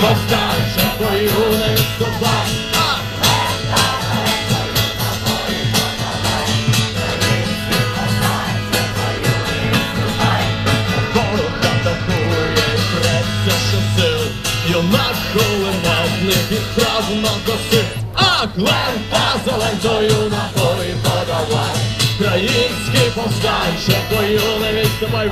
повстанче бою не відступай. А! Ворог атакує, преться щосил, юнак кулеметник відправ на коси. Ах, лента за лентою на бої подавай. Український повстанче бою не відступай.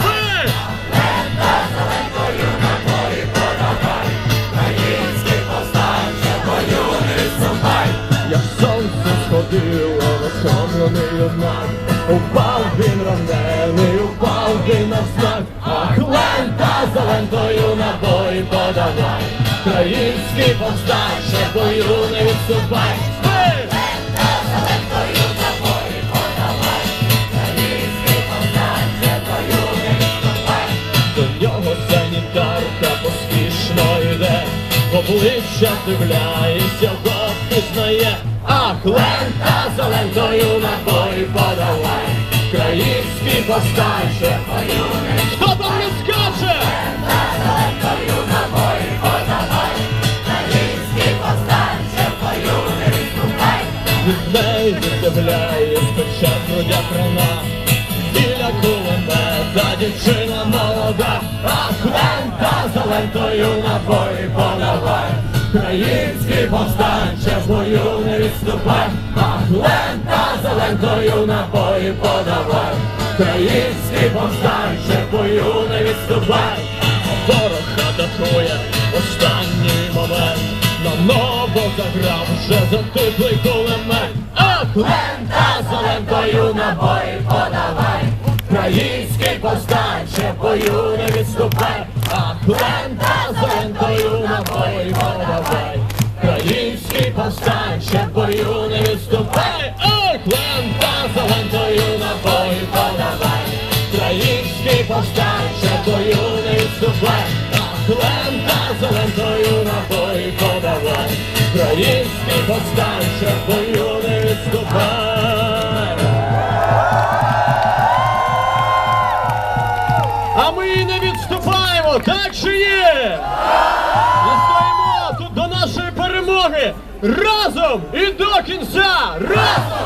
Сходило, розчомлений юнак, упав він ранений, упав він навзнак, ах, лента за лентою на бої подавай, Український повстанче бою не відступай. Обличчя вдивляється, його пізнає, ах, лента за лентою на бої подавай, Український повстанче Хто там не скаже? Від неї віддивляє спече грудя крана Біля кулемета дівчина молода. Ах, лента за лентою на бої подавай Український повстанче в бою не відступай. Ах, лента за лентою на бої подавай. Український повстанче в бою не відступай. Ворог атакує останній момент. На ново заграв вже затиплий кулемет. Ах, лента за лентою на бої подавай. Український повстанче в бою не відступай лента за лентою на бої подавай. Український повстанче бою не відступай Ах, лента за на бої подавай. Український повстанче бою не відступай Ах, лента за на бої подавай. Український повстанче так чи є? Ми стоїмо тут до нашої перемоги разом і до кінця! Разом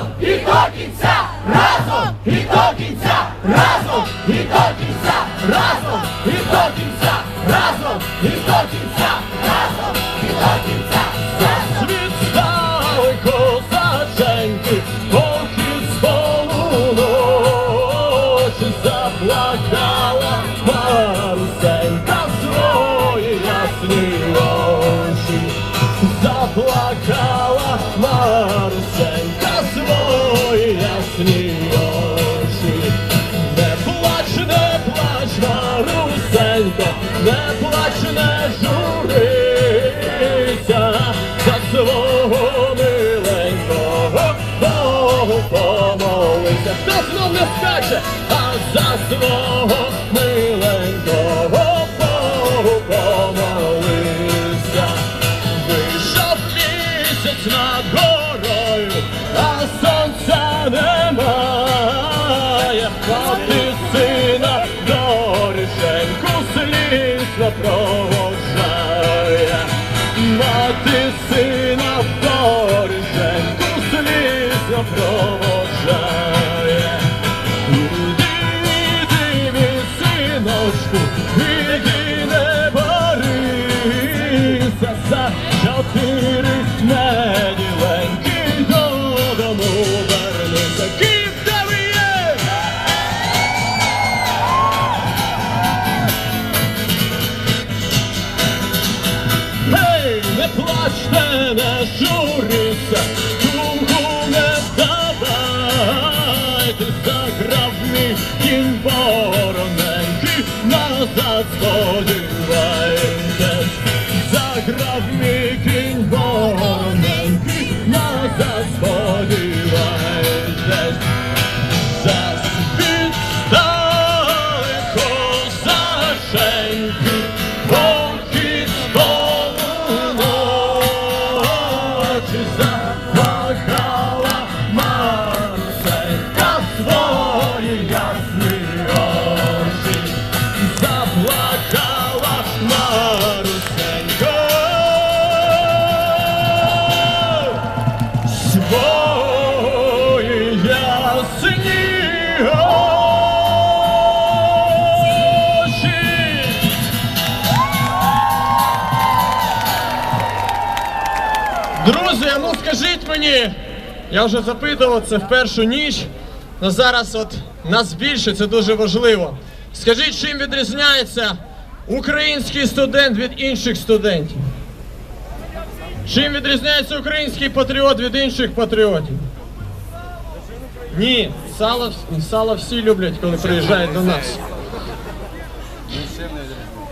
скаче, а за свого миленького Богу помолися. Вийшов місяць над горою, а сонця немає. ти сина доріженьку слізно не плачте, не журіться, думку не давайте, заграв мій кінь вороненький, назад сподівайся, заграв мій мені, я вже запитував це в першу ніч, але зараз от нас більше, це дуже важливо. Скажіть, чим відрізняється український студент від інших студентів? Чим відрізняється український патріот від інших патріотів? Ні, сало, сало всі люблять, коли приїжджають до нас.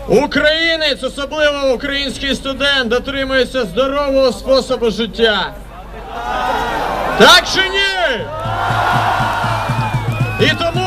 Українець, особливо український студент, дотримується здорового способу життя. Так чи ні? І тому